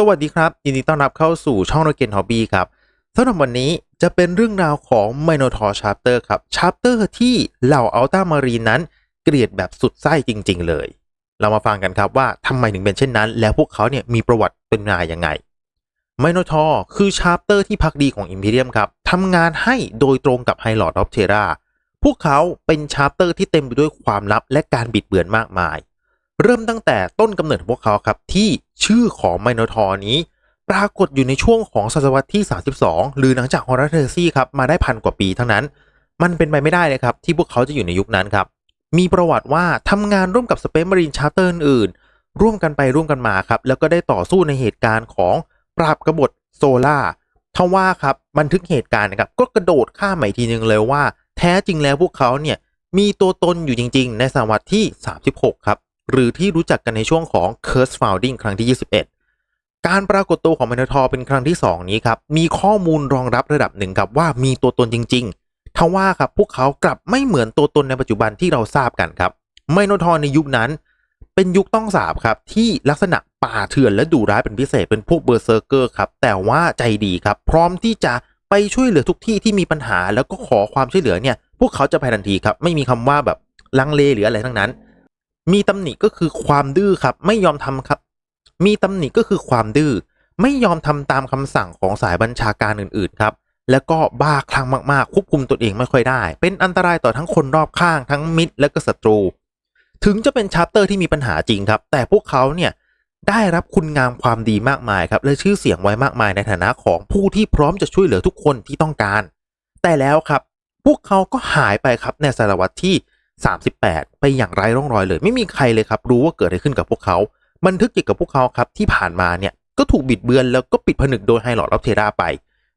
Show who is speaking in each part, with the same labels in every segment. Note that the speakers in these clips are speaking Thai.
Speaker 1: สวัสดีครับยินดีต้อนรับเข้าสู่ช่องโรเกนฮอบบี้ครับสำหรับวันนี้จะเป็นเรื่องราวของไมโนทอร์ชาร์เตอร์ครับชาร์เตอร์ที่เหล่าอัลต้ามารีนนั้น เกลียดแบบสุดไส้จริง ๆ เลย เรามาฟังกันครับว่าทำไมถึงเป็นเช่นนั้น แล้วพวกเขาเนี่ยมีประวัติเป็นมาอย่างไงไมโนทอร์คือชาร์เตอร์ที่พักดีของอิมพีเรียมครับทำงานให้โดยตรงกับไฮลอร์ดออฟเทราพวกเขาเป็นชาร์เตอร์ที่เต็มไปด้วยความลับและการบิดเบือนมากมาย เริ่มตั้งแต่ต้นกำเนิดพวกเขาครับ ที่ชื่อของไมโนทอร์นี้ ปรากฏอยู่ในช่วงของศตวรรษที่ 32 หรือหลังจากฮอร์เทอร์ซี่ครับมาได้พันกว่าปีทั้งนั้น มันเป็นไปไม่ได้เลยครับ ที่พวกเขาจะอยู่ในยุคนั้นครับ มีประวัติว่าทำงานร่วมกับสเปซมารีนชาร์เตอร์อื่นร่วมกันไปร่วมกันมาครับแล้วก็ได้ต่อสู้ในเหตุการณ์ของปราบกบฏโซล่าทว่าครับบันทึกเหตุการณ์นะครับก็กระโดดข้ามใหม่ทีนึงเลยว่า แท้จริงแล้วพวกเขาเนี่ยมีตัวตนอยู่จริง ๆ ในศตวรรษที่ 36 ครับ หรือที่รู้จักกันในช่วงของ Curse Founding ครั้งที่ 21 การปรากฏตัวของม i นทอร์เป็นครั้งที่ 2 นี้ครับ มีข้อมูลรองรับระดับหนึ่งครับว่ามีตัวตนจริงๆทว่าครับพวกเขากลับไม่เหมือนตัวตนในปัจจุบันที่เราทราบกันครับไมโนทอร์ในยุคนั้น เป็นยุคต้องสาบครับที่ลักษณะป่าเถื่อนและดุร้ายเป็นพิเศษเป็นพวกเบอร์เซอร์เกอร์ครับแต่ว่าใจดีครับ พร้อมที่จะไปช่วยเหลือทุกที่ที่มีปัญหาแล้วก็ขอความช่วยเหลือเนี่ย พวกเขาจะไปทันทีครับ ไม่มีคำว่าแบบลังเลหรืออะไรทั้งนั้น มีตำหนิก็คือความดื้อครับ ไม่ยอมทำครับ มีตำหนิก็คือความดื้อไม่ยอมทำตามคำสั่งของสายบัญชาการอื่น ๆ ครับ แล้วก็บ้าคลั่งมาก ๆ ควบคุมตัวเองไม่ค่อยได้ เป็นอันตรายต่อทั้งคนรอบข้างทั้งมิตรและก็ศัตรู ถึงจะเป็นชาร์เตอร์ที่มีปัญหาจริงครับ แต่พวกเขาเนี่ยได้รับคุณงามความดีมากมายครับ และชื่อเสียงไว้มากมายในฐานะของผู้ที่พร้อมจะช่วยเหลือทุกคนที่ต้องการ แต่แล้วครับ พวกเขาก็หายไปครับในศตวรรที่ 38 ไปอย่างไร้ร่องรอยเลย ไม่มีใครเลยครับ รู้ว่าเกิดอะไรขึ้นกับพวกเขา บันทึกเกี่ยวกับพวกเขาครับที่ผ่านมาเนี่ยก็ถูกบิดเบือนแล้วก็ปิดผนึกโดยไฮลอดออฟเทราไป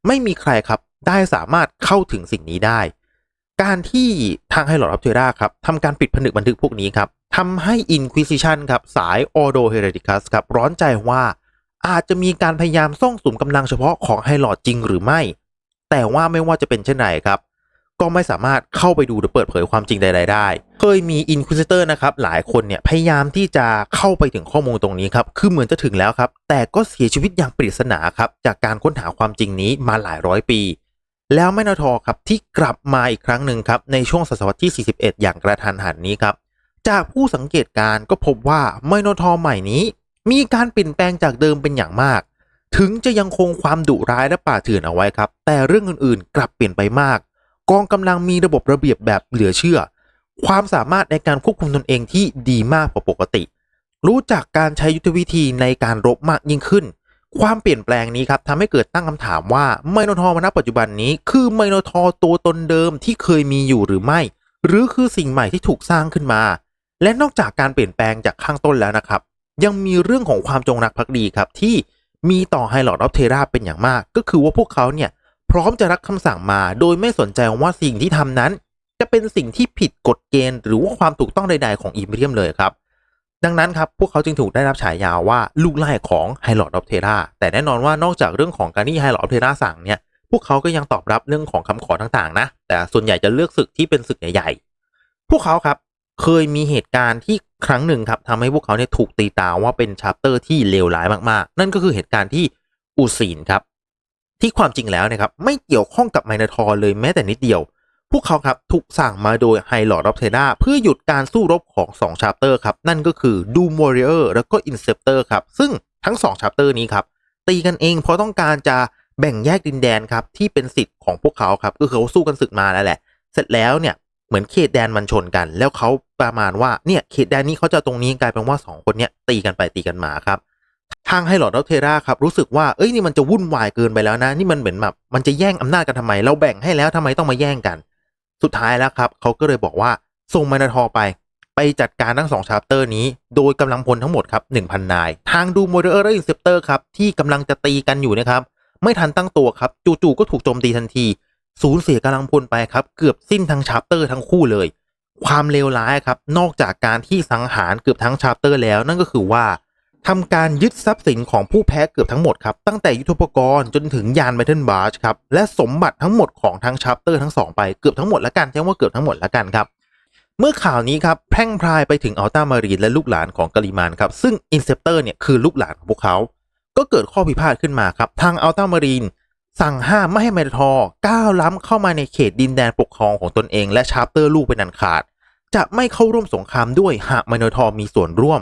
Speaker 1: ไม่มีใครครับได้สามารถเข้าถึงสิ่งนี้ได้ การที่ทางไฮลอดออฟเทราครับทำการปิดผนึกบันทึกพวกนี้ครับทำให้ Inquisition ครับสายออโดเฮเรติคัสครับร้อนใจว่าอาจจะมีการพยายามซ่องสุมกำลังเฉพาะของไฮลอดจริงหรือไม่ แต่ว่าไม่ว่าจะเป็นเช่นไรครับ ก็ไม่สามารถเข้าไปดูหรือเปิดเผยความจริงใด ๆ ได้ เคยมี Inquisitor นะครับหลายคนเนี่ยพยายามที่จะเข้าไปถึงข้อมูลตรงนี้ครับคือเหมือนจะถึงแล้วครับ แต่ก็เสียชีวิตอย่างปริศนาครับจากการค้นหาความจริงนี้มาหลายร้อยปี แล้วแมนทอครับที่กลับมาอีกครั้งหนึ่งครับในช่วงศตวรรษที่ 41 อย่างกระทันหันนี้ครับจากผู้สังเกตการณ์ก็พบว่าไมโนทอร์ใหม่นี้ มีการเปลี่ยนแปลงจากเดิมเป็นอย่างมาก ถึงจะยังคงความดุร้ายและป่าเถื่อนเอาไว้ครับ แต่เรื่องอื่นๆ กลับเปลี่ยนไปมาก กองกำลังมีระบบระเบียบแบบเหลือเชื่อ ความสามารถในการควบคุมตนเองที่ดีมากกว่าปกติ รู้จักการใช้ยุทธวิธีในการรบมากยิ่งขึ้น ความเปลี่ยนแปลงนี้ครับทำให้เกิดตั้งคำถามว่าไมโนทอร์ณปัจจุบันนี้ คือไมโนทอร์ตัวตนเดิมที่เคยมีอยู่หรือไม่ หรือคือสิ่งใหม่ที่ถูกสร้างขึ้นมา และนอกจากการเปลี่ยนแปลงจากข้างต้นแล้วนะครับ ยังมีเรื่องของความจงรักภักดีครับที่มีต่อไฮลอดออฟเทราเป็นอย่างมาก ก็คือว่าพวกเขาเนี่ย พร้อมจะรับคำสั่งมาโดยไม่สนใจว่าสิ่งที่ทำนั้น จะเป็นสิ่งที่ผิดกฎเกณฑ์หรือว่าความถูกต้องใดๆของอิมพีเรียมเลยครับ ดังนั้นครับพวกเขาจึงถูกได้รับฉายาว่าลูกไล่ของไฮลอดออฟเทราแต่แน่นอนว่านอกจากเรื่องของการที่ไฮลอดออฟเทราสั่งเนี่ยพวกเขาก็ยังตอบรับเรื่องของคำขอต่างๆนะ แต่ส่วนใหญ่จะเลือกศึกที่เป็นศึกใหญ่ๆ พวกเขาครับเคยมีเหตุการณ์ที่ครั้งหนึ่งครับทำให้พวกเขาเนี่ยถูกตีตาว่าเป็นชาร์เตอร์ที่เลวร้ายมากๆ นั่นก็คือเหตุการณ์ที่อูซีนครับ ที่ความจริงแล้วนะครับไม่เกี่ยวข้องกับไมนาทอร์เลยแม้แต่นิดเดียว พวกเขาครับถูกสั่งมาโดยไฮลอร์ดออฟเทนาเพื่อหยุดการสู้รบของ 2 ชาร์เตอร์ครับ นั่นก็คือดูม w ร r เ o r แล้วก็อินเซปเตอร์ครับ ซึ่งทั้ง 2 ชาร์เตอร์นี้ครับ ตีกันเองเพราะต้องการจะแบ่งแยกดินแดนครับ ที่เป็นสิทธิ์ของพวกเขาครับก็คือเขาสู้กันศึกมาแล้วแหละ เสร็จแล้วเนี่ยเหมือนเขตแดนมันชนกัน แล้วเขาประมาณว่าเนี่ยเขตแดนนี้เขาจะตรงนี้กลายเป็นว่า 2 คนเนี้ยตีกันไปตีกันมาครับ ทางไฮลอดอฟเทราครับรู้สึกว่าเอ้ยนี่มันจะวุ่นวายเกินไปแล้วนะ นี่มันเหมือนแบบมันจะแย่งอำนาจกันทำไม เราแบ่งให้แล้วทำไมต้องมาแย่งกัน สุดท้ายแล้วครับเขาก็เลยบอกว่าส่งมานาทอไป ไปจัดการทั้งสองชาร์เตอร์นี้ โดยกำลังพลทั้งหมดครับ1,000 นาย ทางดูโมเดอร์และอินเซปเตอร์ครับที่กำลังจะตีกันอยู่นะครับไม่ทันตั้งตัวครับจู่ๆก็ถูกโจมตีทันทีสูญเสียกำลังพลไปครับเกือบสิ้นทั้งชาร์เตอร์ทั้งคู่เลย ความเลวร้ายครับนอกจากการที่สังหารเกือบทั้งชาร์เตอร์แล้วนั่นก็คือว่า ทำการยึดทรัพย์สินของผู้แพ้เกือบทั้งหมดครับ ตั้งแต่ยุทธปกรณ์จนถึงยานแมเทิลบาร์ชครับ และสมบัติทั้งหมดของทั้งชาร์เตอร์ทั้งสองไปเกือบทั้งหมดแล้วกันใช้ว่าเกือบทั้งหมดแล้วกันครับ เมื่อข่าวนี้ครับแพร่งพรายไปถึงอัลต้ามารีนและลูกหลานของกาลิมานครับซึ่งอินเซปเตอร์เนี่ยคือลูกหลานของพวกเขา ก็เกิดข้อพิพาทขึ้นมาครับทางอัลตามารีนสั่งห้ามไม่ให้ไมโนทอร์ก้าวล้ำเข้ามาในเขตดินแดนปกครองของตนเองและชาร์เตอร์ลูกเป็นอันขาด จะไม่เข้าร่วมสงครามด้วยหากไมโนทอร์มีส่วนร่วม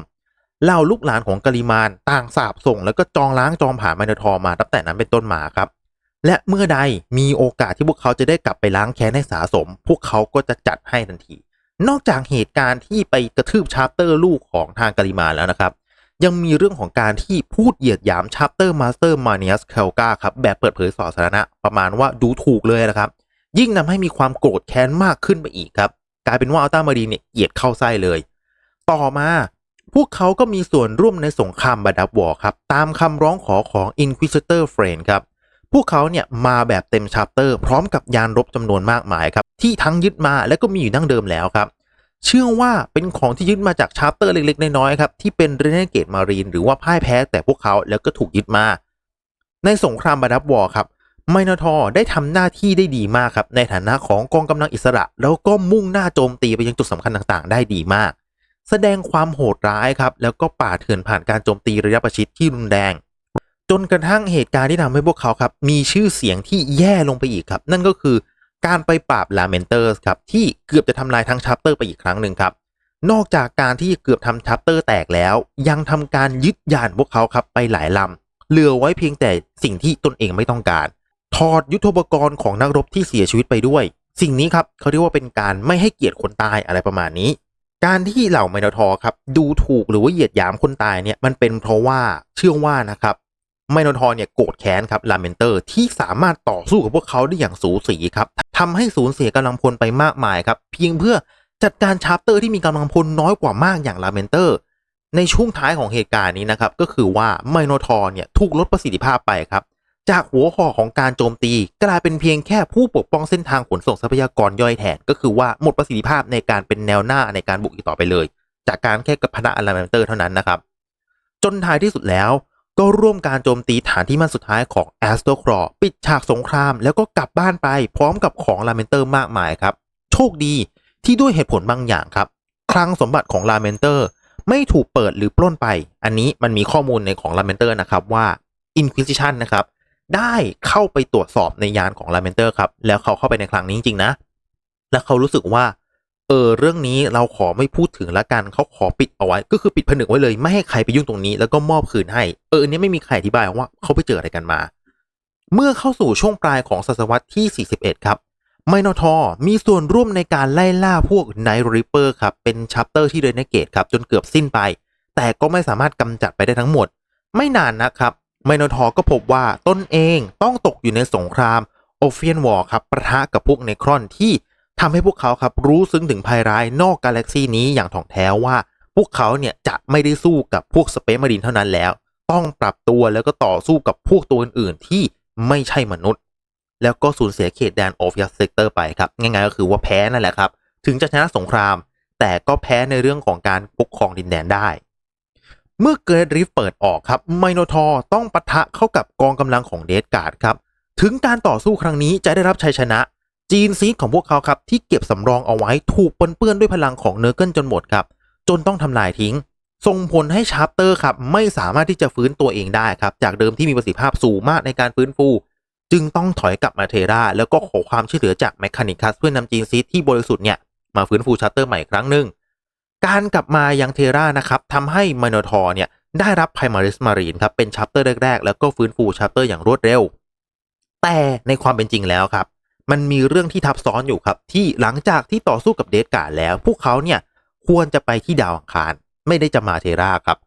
Speaker 1: เหล่าลูกหลานของกาลิมานต่างสาบส่ง แล้วก็จองล้างจองผ่านไมโนทอร์มาตั้งแต่นั้นเป็นต้นมาครับ และเมื่อใดมีโอกาสที่พวกเขาจะได้กลับไปล้างแค้นให้สาสม พวกเขาก็จะจัดให้ทันที นอกจากเหตุการณ์ที่ไปกระทืบชาร์เตอร์ลูกของทางกาลิมานแล้วนะครับ ยังมีเรื่องของการที่พูดเหยียดหยามชาร์เตอร์มาสเตอร์มาเนียสเคลกาครับแบบเปิดเผยสาธารณะประมาณว่าดูถูกเลยนะครับ ยิ่งทำให้มีความโกรธแค้นมากขึ้นไปอีกครับกลายเป็นว่าอัลตามารีเนี่ยเกลียดเข้าไส้เลย ต่อมา พวกเขาก็มีส่วนร่วมในสงครามบาดับวอร์ครับ ตามคำร้องขอของ Inquisitor Friend ครับ พวกเขาเนี่ยมาแบบเต็มชาร์เตอร์ พร้อมกับยานรบจำนวนมากมายครับ ที่ทั้งยึดมาและก็มีอยู่ดั้งเดิมแล้วครับ เชื่อว่าเป็นของที่ยึดมาจากชาร์เตอร์เล็กๆ น้อยๆครับ ที่เป็นเรเนเกตมารีนหรือว่าพ่ายแพ้แต่พวกเขาแล้วก็ถูกยึดมา ในสงครามบาดับวอร์ครับไมนทอร์ได้ทำหน้าที่ได้ดีมากครับ ในฐานะของกองกำลังอิสระ แล้วก็มุ่งหน้าโจมตีไปยังจุดสำคัญต่างๆ ได้ดีมาก แสดงความโหดร้ายครับ แล้วก็ป่าเถื่อนผ่านการโจมตีระยะประชิดที่รุนแรง จนกระทั่งเหตุการณ์ที่ทำให้พวกเขาครับ มีชื่อเสียงที่แย่ลงไปอีกครับ นั่นก็คือการไปปราบลาเมนเตอร์สครับ ที่เกือบจะทำลายทั้งชัปเตอร์ไปอีกครั้งหนึ่งครับ นอกจากการที่เกือบทำชัปเตอร์แตกแล้ว ยังทำการยึดยานพวกเขาครับไปหลายลำเหลือไว้เพียงแต่สิ่งที่ตนเองไม่ต้องการ ถอดยุทโธปกรณ์ของนักรบที่เสียชีวิตไปด้วย สิ่งนี้ครับเขาเรียกว่าเป็นการไม่ให้เกียรติคนตายอะไรประมาณนี้ การที่เหล่าไมโนทอร์ครับดูถูกหรือว่าเหยียดหยามคนตายเนี่ยมันเป็นเพราะว่าเชื่อว่านะครับไมโนทอร์เนี่ยโกรธแค้นครับลาเมนเตอร์ที่สามารถต่อสู้กับพวกเขาได้อย่างสูสีครับทำให้สูญเสียกำลังพลไปมากมายครับเพียงเพื่อจัดการชาร์เตอร์ที่มีกำลังพลน้อยกว่ามากอย่างลาเมนเตอร์ ในช่วงท้ายของเหตุการณ์นี้นะครับก็คือว่าไมโนทอร์เนี่ยถูกลดประสิทธิภาพไปครับ จากหัวหอกของการโจมตี กลายเป็นเพียงแค่ผู้ปกป้องเส้นทางขนส่งทรัพยากรย่อยแทน ก็คือว่าหมดประสิทธิภาพในการเป็นแนวหน้าในการบุกอีกต่อไปเลย จากการแค่กับพนะอลาเมนเตอร์เท่านั้นนะครับ จนท้ายที่สุดแล้วก็ร่วมการโจมตีฐานที่มั่นสุดท้ายของแอสโตครอปิดฉากสงคราม แล้วก็กลับบ้านไปพร้อมกับของลาเมนเตอร์มากมายครับ โชคดีที่ด้วยเหตุผลบางอย่างครับ คลังสมบัติของลาเมนเตอร์ไม่ถูกเปิดหรือปล้นไป อันนี้มันมีข้อมูลในของลาเมนเตอร์นะครับว่า Inquisition นะครับ ได้เข้าไปตรวจสอบในยานของลาเมนเตอร์ครับ แล้วเขาเข้าไปในครั้งนี้จริงๆนะ แล้วเขารู้สึกว่า เออเรื่องนี้เราขอไม่พูดถึงละกันเขาขอปิดเอาไว้ ก็คือปิดผนึกไว้เลยไม่ให้ใครไปยุ่งตรงนี้ แล้วก็มอบคืนให้ เอออันนี้ไม่มีใครอธิบายว่าเขาไปเจออะไรกันมา เมื่อเข้าสู่ช่วงปลายของศตวรรษที่ 41 ครับไมโนทอร์มีส่วนร่วมในการไล่ล่าพวกไนริปเปอร์ครับ เป็นชัปเตอร์ที่เรเนเกตครับ จนเกือบสิ้นไป แต่ก็ไม่สามารถกำจัดไปได้ทั้งหมด ไม่นานนะครับ ไมโนทอร์ก็พบว่าตนเองต้องตกอยู่ในสงครามโอเฟียนวอร์ครับประทะกับพวกเนครอนที่ทำให้พวกเขาครับรู้ซึ้งถึงภัยร้ายนอกกาแล็กซีนี้อย่างถ่องแท้ว่า พวกเขาเนี่ยจะไม่ได้สู้กับพวกสเปซมารีนเท่านั้นแล้ว ต้องปรับตัวแล้วก็ต่อสู้กับพวกตัวอื่นๆที่ไม่ใช่มนุษย์ แล้วก็สูญเสียเขตแดนออฟยัสเซกเตอร์ไปครับง่ายๆก็คือว่าแพ้นั่นแหละครับ ถึงจะชนะสงคราม แต่ก็แพ้ในเรื่องของการปกครองดินแดนได้ เมื่อเกิดริฟเปิดออกครับไมโนทอร์ต้องปะทะเข้ากับกองกำลังของเดดการ์ดครับ ถึงการต่อสู้ครั้งนี้จะได้รับชัยชนะ จีนซีของพวกเขาครับ ที่เก็บสำรองเอาไว้ถูกปนเปื้อนด้วยพลังของเนอร์เกิลจนหมดครับ จนต้องทำลายทิ้ง ส่งผลให้ชาร์ปเตอร์ครับ ไม่สามารถที่จะฟื้นตัวเองได้ครับ จากเดิมที่มีประสิทธิภาพสูงมากในการฟื้นฟู จึงต้องถอยกลับมาเทราแล้วก็ขอความช่วยเหลือจากแมคคานิคัสเพื่อนำจีนซีที่บริสุทธิ์เนี่ยมาฟื้นฟูชาร์เตอร์ใหม่อีกครั้งหนึ่ง การกลับมายังเทรานะครับทำให้มโนทอร์เนี่ยได้รับไพมาริสมารีนครับเป็นชัปเตอร์แรกๆ แล้วก็ฟื้นฟูชัปเตอร์อย่างรวดเร็ว แต่ในความเป็นจริงแล้วครับ มันมีเรื่องที่ทับซ้อนอยู่ครับ ที่หลังจากที่ต่อสู้กับเดดการ์ดแล้ว พวกเขาเนี่ยควรจะไปที่ดาวอังคาร ไม่ได้จะมาเทราครับ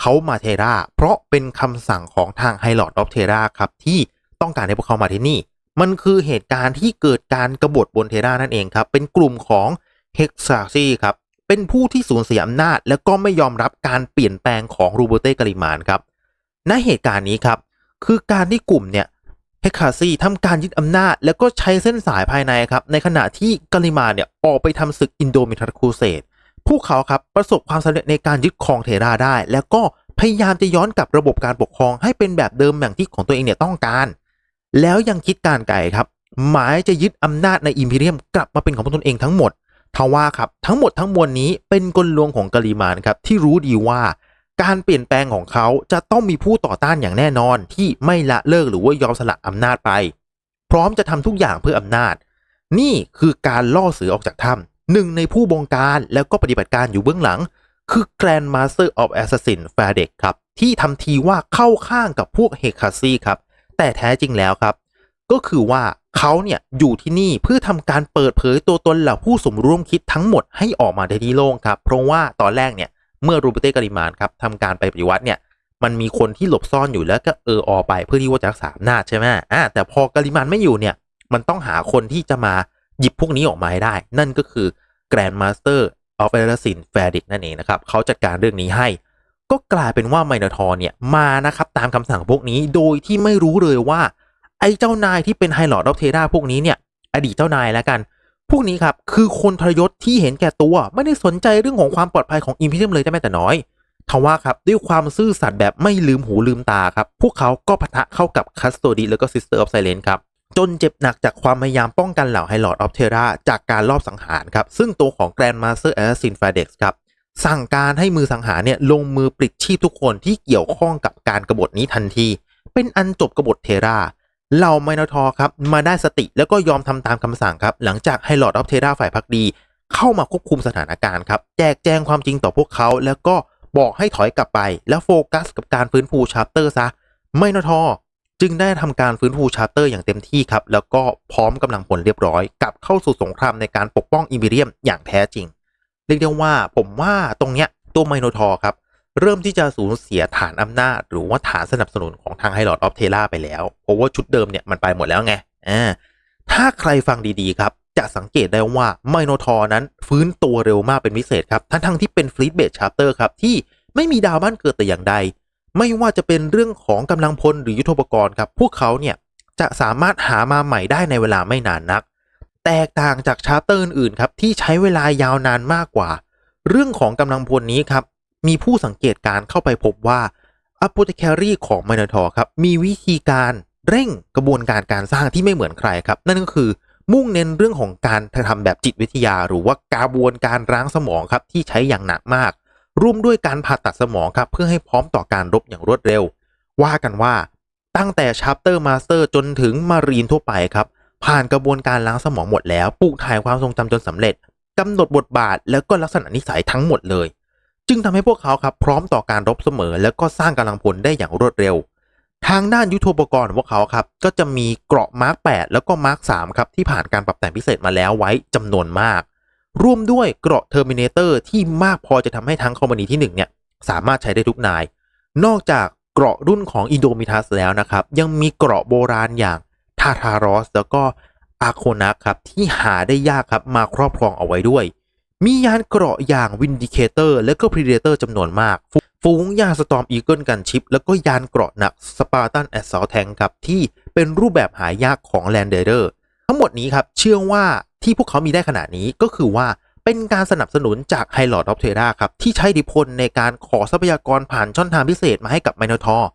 Speaker 1: เขามาเทราเพราะเป็นคำสั่งของทางไฮลอดออฟเทราครับที่ต้องการให้พวกเขามาที่นี่ มันคือเหตุการณ์ที่เกิดการกรบฏบนเทรานั่นเองครับเป็นกลุ่มของเฮกซาซีครับ เป็นผู้ที่สูญเสียอำนาจ แล้วก็ไม่ยอมรับการเปลี่ยนแปลงของรูเบเต้กาลิมานครับณเหตุการณ์นี้ครับ คือการที่กลุ่มเนี่ยเฮคาซีทำการยึดอำนาจ แล้วก็ใช้เส้นสายภายในครับ ในขณะที่กาลิมานเนี่ยออกไปทำศึกอินโดมิทัสคูเสดพวกเขาครับประสบความสำเร็จในการยึดครองเทราได้ แล้วก็พยายามจะย้อนกลับระบบการปกครองให้เป็นแบบเดิมอย่างที่ของตัวเองเนี่ยต้องการ แล้วยังคิดการไก่ครับ หมายจะยึดอำนาจในอิมพีเรียมกลับมาเป็นของตนเองทั้งหมด ทว่าครับทั้งหมดทั้งมวลนี้เป็นกลลวงของกาลิมานครับที่รู้ดีว่าการเปลี่ยนแปลงของเขาจะต้องมีผู้ต่อต้านอย่างแน่นอนที่ไม่ละเลิกหรือว่ายอมสละอำนาจไป พร้อมจะทำทุกอย่างเพื่ออำนาจ นี่คือการล่อเสือออกจากถ้ำหนึ่งในผู้บงการแล้วก็ปฏิบัติการอยู่เบื้องหลัง คือ Grand Master of Assassin f a d e k ครับที่ทำทีว่าเข้าข้างกับพวกเฮคาซีครับแต่แท้จริงแล้วครับ ก็คือว่าเขาเนี่ยอยู่ที่นี่เพื่อทำการเปิดเผยตัวตนเหล่าผู้สมร่วมคิดทั้งหมดให้ออกมาในที่โล่งครับ เพราะว่าตอนแรกเนี่ยเมื่อรูเบเต้กาลิมานครับทำการไปปฏิวัติเนี่ยมันมีคนที่หลบซ่อนอยู่แล้วก็เอออไปเพื่อที่ว่าจะรักษาอำนาจใช่ไหมอ่าแต่พอกาลิมานไม่อยู่เนี่ยมันต้องหาคนที่จะมาหยิบพวกนี้ออกมาให้ได้ นั่นก็คือ Grand Master of Assassin f a d i c นั่นเองนะครับเขาจัดการเรื่องนี้ให้ ก็กลายเป็นว่าไมโนทอร์เนี่ยมานะครับตามคำสั่งพวกนี้โดยที่ไม่รู้เลยว่า ไอ้เจ้านายที่เป็นไฮลอร์ดออฟเทราพวกนี้เนี่ย อดีตเจ้านายแล้วกัน พวกนี้ครับ คือคนทรยศที่เห็นแก่ตัว ไม่ได้สนใจเรื่องของความปลอดภัยของอิมพีเรียมเลยแต่แม้แต่น้อยทว่าครับ ด้วยความซื่อสัตย์แบบไม่ลืมหูลืมตาครับ พวกเขาก็ปะทะเข้ากับคัสโตดีแล้วก็ซิสเตอร์ออฟไซเลนครับ จนเจ็บหนักจากความพยายามป้องกันเหล่าไฮลอร์ดออฟเทราจากการลอบสังหารครับ ซึ่งตัวของแกรนด์มาสเตอร์แอสซินฟาเด็กซ์ครับสั่งการให้มือสังหารเนี่ยลงมือปลิดชีพทุกคนที่เกี่ยวข้องกับการกรบฏนี้ทันที เป็นอันจบกบฏเทรา เหล่าไมโนทอร์ครับมาได้สติแล้วก็ยอมทำตามคำสั่งครับ หลังจากให้ลอร์ดออฟเทราฝ่ายพักดี เข้ามาควบคุมสถานการณ์ครับ แจกแจงความจริงต่อพวกเขา แล้วก็บอกให้ถอยกลับไป แล้วโฟกัสกับการฟื้นฟูชาร์เตอร์ซะไมโนทอร์จึงได้ทำการฟื้นฟูชาร์เตอร์อย่างเต็มที่ครับ แล้วก็พร้อมกำลังพลเรียบร้อยกลับเข้าสู่สงครามในการปกป้องอิมพีเรียมอย่างแท้จริง เรียกได้ว่าผมว่าตรงเนี้ยตัวไมโนทอร์ครับ เริ่มที่จะสูญเสียฐานอำนาจ หรือว่าฐานสนับสนุนของทางไฮลอดออฟเทล่าไปแล้ว เพราะว่าชุดเดิมเนี่ยมันไปหมดแล้วไงอ่าถ้าใครฟังดีๆ ครับ จะสังเกตได้ว่าไมโนทอร์นั้นฟื้นตัวเร็วมากเป็นพิเศษครับทั้งทั้งที่เป็นฟลีดเบสชาร์เตอร์ครับ ที่ไม่มีดาวบ้านเกิดแต่อย่างใด ไม่ว่าจะเป็นเรื่องของกำลังพลหรือยุทธปกรณ์ครับ พวกเขาเนี่ยจะสามารถหามาใหม่ได้ในเวลาไม่นานนัก แตกต่างจากชาร์เตอร์อื่นๆครับที่ใช้เวลายาวนานมากกว่า เรื่องของกำลังพลนี้ครับ มีผู้สังเกตการเข้าไปพบว่าอ p o t h e c a r y ของ m i n o t o r ครับ มีวิธีการเร่งกระบวนการการสร้างที่ไม่เหมือนใครครับ นั่นก็คือมุ่งเน้นเรื่องของการทำแบบจิตวิทยา หรือว่ากระบวนการร้างสมองครับที่ใช้อย่างหนักมาก ร่วมด้วยการผ่าตัดสมองครับเพื่อให้พร้อมต่อการรบอย่างรวดเร็ว ว่ากันว่าตั้งแต่ชาร์เตอร์มาสเตอร์จนถึงมารีนทั่วไปครับ ผ่านกระบวนการล้างสมองหมดแล้วปลูกถ่ายความทรงจำจนสำเร็จกำหนดบทบาทแล้วก็ลักษณะนิสัยทั้งหมดเลย จึงทำให้พวกเขาครับพร้อมต่อการรบเสมอ แล้วก็สร้างกำลังพลได้อย่างรวดเร็ว ทางด้านยุทโธปกรณ์ของพวกเขาครับก็จะมีเกราะมาร์ก8แล้วก็มาร์ก3ครับที่ผ่านการปรับแต่งพิเศษมาแล้วไว้จำนวนมาก ร่วมด้วยเกราะเทอร์มินเตอร์ที่มากพอจะทำให้ทั้งคอมพานีที่ 1 เนี่ยสามารถใช้ได้ทุกนาย นอกจากเกราะรุ่นของอินโดมิทัสแล้วนะครับ ยังมีเกราะโบราณอย่างทาทารอส แล้วก็อาโคนักครับที่หาได้ยากครับมาครอบครองเอาไว้ด้วย มียานเกราะอย่างวินดิเคเตอร์และก็พรีเดเตอร์จำนวนมาก ฝูงยานสตอมอีเกิลกันชิป แล้วก็ยานเกราะหนักสปาร์ตันแอสซอลแทงครับที่เป็นรูปแบบหายากของแลนเดอร์ ทั้งหมดนี้ครับเชื่อว่าที่พวกเขามีได้ขนาดนี้ก็คือว่าเป็นการสนับสนุนจากไฮลอร์ดออฟเทราครับที่ใช้อิทธิพลในการขอทรัพยากรผ่านช่องทางพิเศษมาให้กับไมโนทอร์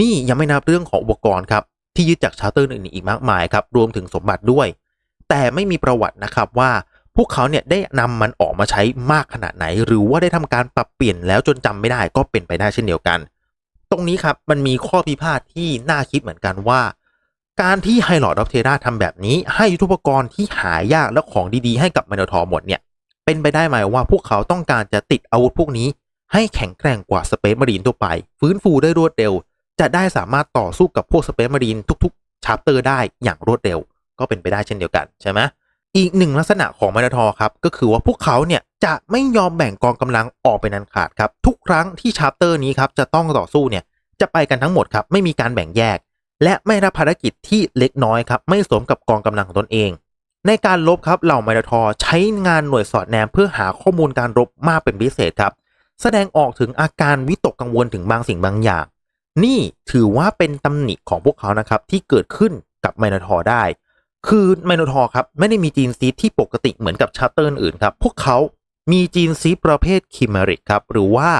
Speaker 1: นี่ยังไม่นับเรื่องของอุปกรณ์ครับที่ยึดจากชาร์เตอร์อื่นๆอีกมากมายครับรวมถึงสมบัติด้วย แต่ไม่มีประวัตินะครับว่า พวกเขาเนี่ยได้นำมันออกมาใช้มากขนาดไหน หรือว่าได้ทำการปรับเปลี่ยนแล้วจนจำไม่ได้ก็เป็นไปได้เช่นเดียวกัน ตรงนี้ครับมันมีข้อพิพาทที่น่าคิดเหมือนกันว่า การที่ไฮลอดออฟเทราทำแบบนี้ ให้ยุทธปกรณ์ที่หายากและของดีๆ ให้กับไมโนทอร์หมดเนี่ยเป็นไปได้ไหมว่าพวกเขาต้องการจะติดอาวุธพวกนี้ ให้แข็งแกร่งกว่าสเปซมารีนทั่วไป ฟื้นฟูได้รวดเร็ว จะได้สามารถต่อสู้กับพวกสเปซมารีนทุกๆชาร์เตอร์ได้อย่างรวดเร็ว ก็เป็นไปได้เช่นเดียวกันใช่ไหม อีกหนึ่งลักษณะของมาราทอครับก็คือว่าพวกเขาเนี่ยจะไม่ยอมแบ่งกองกำลังออกไปนันขาดครับทุกครั้งที่ชาร์เตอร์นี้ครับจะต้องต่อสู้เนี่ยจะไปกันทั้งหมดครับไม่มีการแบ่งแยก และไม่รับภารกิจที่เล็กน้อยครับไม่สมกับกองกำลังของตนเอง ในการลบครับเหล่ามาราทอใช้งานหน่วยสอดแนมเพื่อหาข้อมูลการรบมากเป็นพิเศษครับ แสดงออกถึงอาการวิตกกังวลถึงบางสิ่งบางอย่าง นี่ถือว่าเป็นตำหนิของพวกเขานะครับที่เกิดขึ้นกับไมนาทอได้ คือไมโนทอร์ครับ ไม่ได้มีจีนซีดที่ปกติเหมือนกับชาร์เตอร์อื่นครับ พวกเขามีจีนซีดประเภทคิมเมริกครับ หรือว่า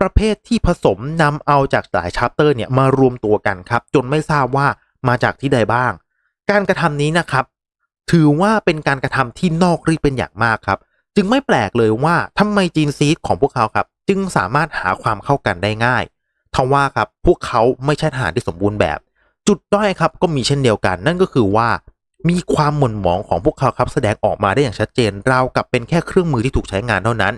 Speaker 1: ประเภทที่ผสมนำเอาจากหลายชาร์เตอร์เนี่ยมารวมตัวกันครับ จนไม่ทราบว่ามาจากที่ใดบ้าง การกระทำนี้นะครับ ถือว่าเป็นการกระทำที่นอกรีดเป็นอย่างมากครับ จึงไม่แปลกเลยว่าทำไมจีนซีดของพวกเขาครับ จึงสามารถหาความเข้ากันได้ง่ายทว่าครับพวกเขาไม่ใช่ทหารที่สมบูรณ์แบบ จุดด้อยครับก็มีเช่นเดียวกัน นั่นก็คือว่า มีความหม่นหมองของพวกเขาครับแสดงออกมาได้อย่างชัดเจนราวกับเป็นแค่เครื่องมือที่ถูกใช้งานเท่านั้น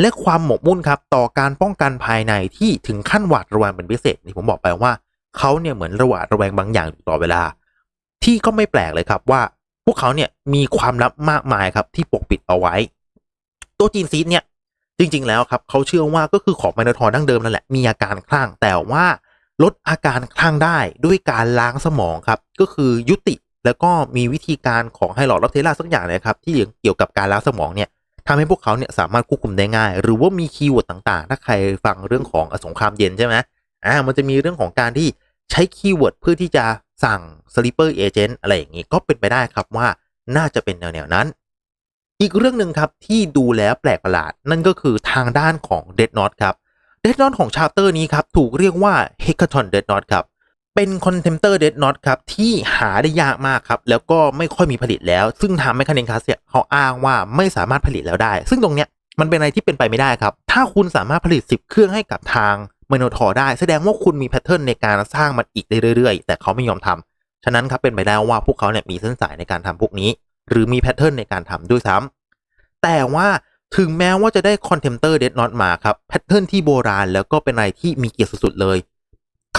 Speaker 1: และความหมกมุ่นครับต่อการป้องกันภายในที่ถึงขั้นหวาดระแวงเป็นพิเศษนี่ผมบอกไปว่าเขาเนี่ยเหมือนระหวาดระแวงบางอย่างอยู่ตลอดเวลา ที่ก็ไม่แปลกเลยครับว่า พวกเขาเนี่ยมีความลับมากมายครับที่ปกปิดเอาไว้ ตัวจีนซีดเนี่ยจริง ๆ แล้วครับเขาเชื่อว่าก็คือของไมโนทอร์ดั้งเดิมนั่นแหละมีอาการคลั่งแต่ว่าลดอาการคลั่งได้ด้วยการล้างสมองครับ ก็คือยุติ แล้วก็มีวิธีการของไฮหลอดรับเทล่าสักอย่างเลยครับที่เกี่ยวกับการล้างสมองเนี่ยทำให้พวกเขาเนี่ยสามารถควบคุมได้ง่าย หรือว่ามีคีย์เวิร์ดต่างๆ ถ้าใครฟังเรื่องของสงครามเย็นใช่ไหมอ่ามันจะมีเรื่องของการที่ใช้คีย์เวิร์ดเพื่อที่จะสั่ง sleeper agent อะไรอย่างนี้ก็เป็นไปได้ครับว่าน่าจะเป็นแนวๆนั้น อีกเรื่องหนึ่งครับที่ดูแล้วแปลกประหลาด นั่นก็คือทางด้านของ Dead Note ครับ Dead Note ของชาร์เตอร์นี้ครับถูกเรียกว่า Hackathon Dead Note ครับ เป็นคอนเทมเตอร์ Dead Note ครับที่หาได้ยากมากครับ แล้วก็ไม่ค่อยมีผลิตแล้ว ซึ่งทางแมคคาเนนคัสเนี่ยเขาอ้างว่าไม่สามารถผลิตแล้วได้ ซึ่งตรงเนี้ยมันเป็นอะไรที่เป็นไปไม่ได้ครับ ถ้าคุณสามารถผลิต 10 เครื่องให้กับทางมโนทอได้ แสดงว่าคุณมีแพทเทิร์นในการสร้างมันอีกเรื่อยๆ แต่เขาไม่ยอมทำฉะนั้นครับเป็นไปได้ว่าพวกเขาเนี่ยมีเส้นสายในการทำพวกนี้ หรือมีแพทเทิร์นในการทำด้วยซ้ำแต่ว่าถึงแม้ว่าจะได้คอนเทมเตอร์เดดน็อตมาครับแพทเทิร์นที่โบราณแล้วก็เป็นอะไรที่มีเกียรติสุดๆเลย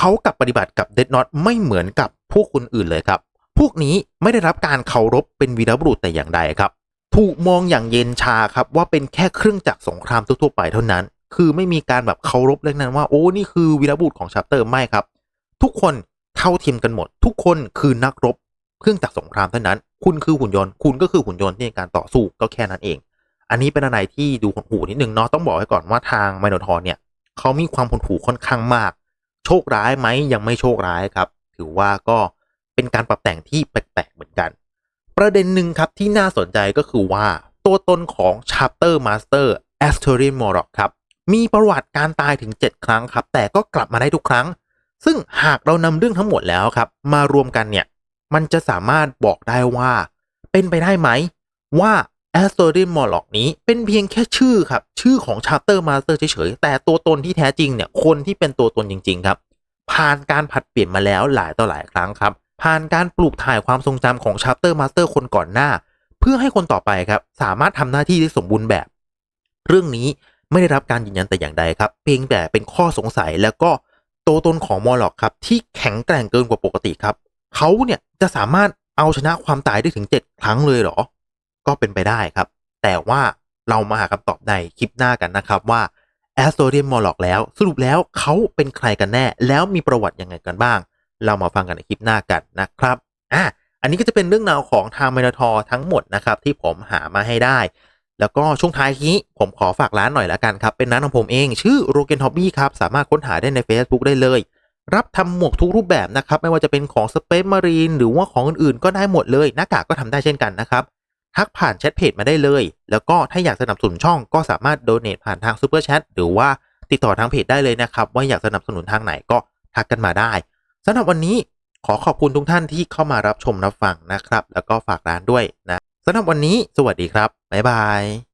Speaker 1: เขากับปฏิบัติกับเดดน็อตไม่เหมือนกับพวกคนอื่นเลยครับ พวกนี้ไม่ได้รับการเคารพเป็นวีรบุรุษแต่อย่างใดครับ ถูกมองอย่างเย็นชาครับว่าเป็นแค่เครื่องจักรสงครามทั่วๆไปเท่านั้น คือไม่มีการแบบเคารพเรื่องนั้นว่าโอ้นี่คือวีรบุรุษของชัปเตอร์ไม่ครับ ทุกคนเท่าเทียมกันหมด ทุกคนคือนักรบเครื่องจักรสงครามเท่านั้น คุณคือหุ่นยนต์ คุณก็คือหุ่นยนต์ที่ในการต่อสู้ก็แค่นั้นเอง อันนี้เป็นอะไรที่ดูหดหูนิดนึงเนาะ ต้องบอกไว้ก่อนว่าทางไมโนทอรเนี่ย เขามีความหดหูค่อนข้างมาก โชคร้ายไหมยังไม่โชคร้ายครับ ถือว่าก็เป็นการปรับแต่งที่แปลกๆเหมือนกัน ประเด็นหนึ่งครับที่น่าสนใจก็คือว่าตัวตนของ Chapter Master a s t o r i n m o r o k ครับ มีประวัติการตายถึง 7 ครั้งครับ แต่ก็กลับมาได้ทุกครั้ง ซึ่งหากเรานำเรื่องทั้งหมดแล้วครับ มารวมกันเนี่ย มันจะสามารถบอกได้ว่า เป็นไปได้ไหม ว่า a s t o r i n m o r o k นี้เป็นเพียงแค่ชื่อครับ ชื่อของ Chapter Master เฉยๆ แต่ตัวตนที่แท้จริงเนี่ย คนที่เป็นตัวตนจริง ๆ ครับ ผ่านการผัดเปลี่ยนมาแล้วหลายต่อหลายครั้งครับ ผ่านการปลูกถ่ายความทรงจำของ Chapter Master คนก่อนหน้า เพื่อให้คนต่อไปครับ สามารถทำหน้าที่ได้สมบูรณ์แบบ เรื่องนี้ไม่ได้รับการยืนยันแต่อย่างใดครับ เพียงแต่เป็นข้อสงสัยแล้วก็ตัวตนของมอร์ล็อกครับที่แข็งแกร่งเกินกว่าปกติครับเขาเนี่ยจะสามารถเอาชนะความตายได้ถึง 7 ครั้งเลยเหรอ ก็เป็นไปได้ครับ แต่ว่าเรามาหาคำตอบในคลิปหน้ากันนะครับว่าแอสโตเรียมมอร์ล็อกแล้วสรุปแล้วเขาเป็นใครกันแน่ แล้วมีประวัติยังไงกันบ้าง เรามาฟังกันในคลิปหน้ากันนะครับอะอันนี้ก็จะเป็นเรื่องราวของทางเมนทอทั้งหมดนะครับที่ผมหามาให้ได้ แล้วก็ช่วงท้ายนี้ผมขอฝากร้านหน่อยละกันครับ เป็นร้านของผมเองชื่อ r o g a n Hobby ครับ สามารถค้นหาได้ใน Facebook ได้เลย รับทำหมวกทุกรูปแบบนะครับ ไม่ว่าจะเป็นของ Space Marine หรือว่าของอื่นๆก็ได้หมดเลย หน้ากากก็ทำได้เช่นกันนะครับ ทักผ่านแชทเพจมาได้เลย แล้วก็ถ้าอยากสนับสนุนช่องก็สามารถโดเน a t ผ่านทางซูเปอร์แชทหรือว่าติดต่อทางเพจได้เลยนะครับ ว่าอยากสนับสนุนทางไหนก็ทักกันมาได้สำหรับวันนี้ขอขอบคุณทุกท่านที่เข้ามารับชมรับฟังนะครับ แล้วก็ฝากร้านด้วยนะสำหรับวันนี้ สวัสดีครับบ๊ายบาย